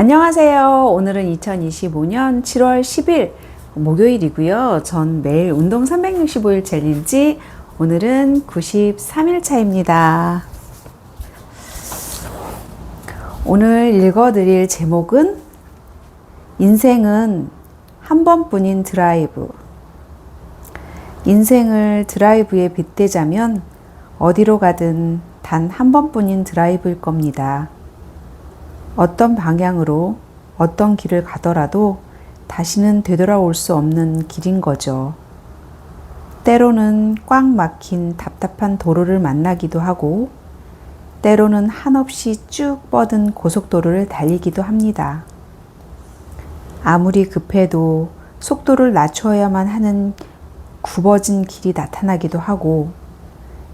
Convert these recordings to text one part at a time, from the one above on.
안녕하세요. 오늘은 2025년 7월 10일 목요일이고요. 전 매일 운동 365일 챌린지 오늘은 93일 차입니다. 오늘 읽어드릴 제목은 인생은 한 번뿐인 드라이브. 인생을 드라이브에 빗대자면 어디로 가든 단 한 번뿐인 드라이브일 겁니다. 어떤 방향으로 어떤 길을 가더라도 다시는 되돌아올 수 없는 길인 거죠. 때로는 꽉 막힌 답답한 도로를 만나기도 하고, 때로는 한없이 쭉 뻗은 고속도로를 달리기도 합니다. 아무리 급해도 속도를 낮춰야만 하는 굽어진 길이 나타나기도 하고,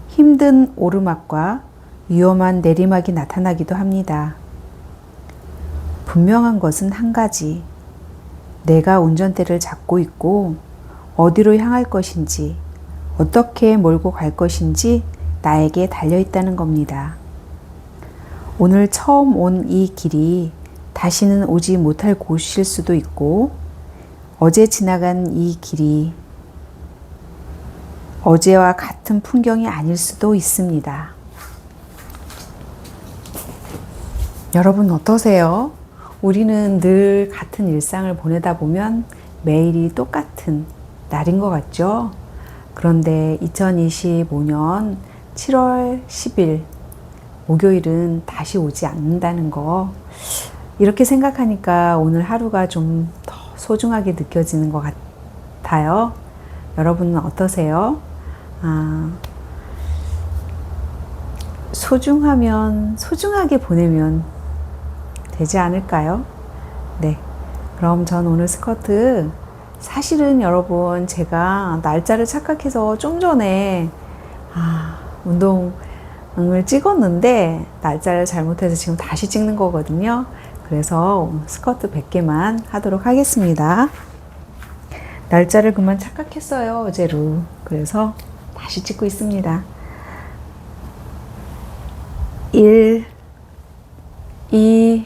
힘든 오르막과 위험한 내리막이 나타나기도 합니다. 분명한 것은 한 가지. 내가 운전대를 잡고 있고 어디로 향할 것인지, 어떻게 몰고 갈 것인지 나에게 달려 있다는 겁니다. 오늘 처음 온 이 길이 다시는 오지 못할 곳일 수도 있고, 어제 지나간 이 길이 어제와 같은 풍경이 아닐 수도 있습니다. 여러분 어떠세요? 우리는 늘 같은 일상을 보내다 보면 매일이 똑같은 날인 것 같죠? 그런데 2025년 7월 10일 목요일은 다시 오지 않는다는 거 이렇게 생각하니까 오늘 하루가 좀 더 소중하게 느껴지는 것 같아요. 여러분은 어떠세요? 아, 소중하면 소중하게 보내면 되지 않을까요? 네. 그럼 전 오늘 스커트 사실은 여러분 제가 날짜를 착각해서 좀 전에 아, 운동을 찍었는데 날짜를 잘못해서 지금 다시 찍는 거거든요. 그래서 스커트 100개만 하도록 하겠습니다. 날짜를 그만 착각했어요, 어제로. 그래서 다시 찍고 있습니다. 1, 2,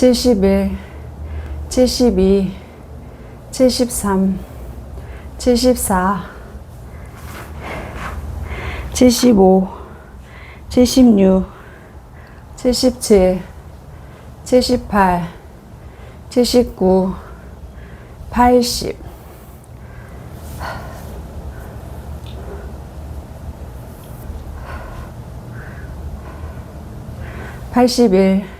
71, 72, 73, 74, 75, 76, 77, 78, 79, 80, 81,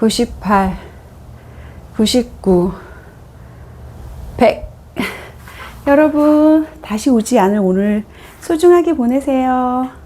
98, 99, 100. 여러분, 다시 오지 않을 오늘 소중하게 보내세요.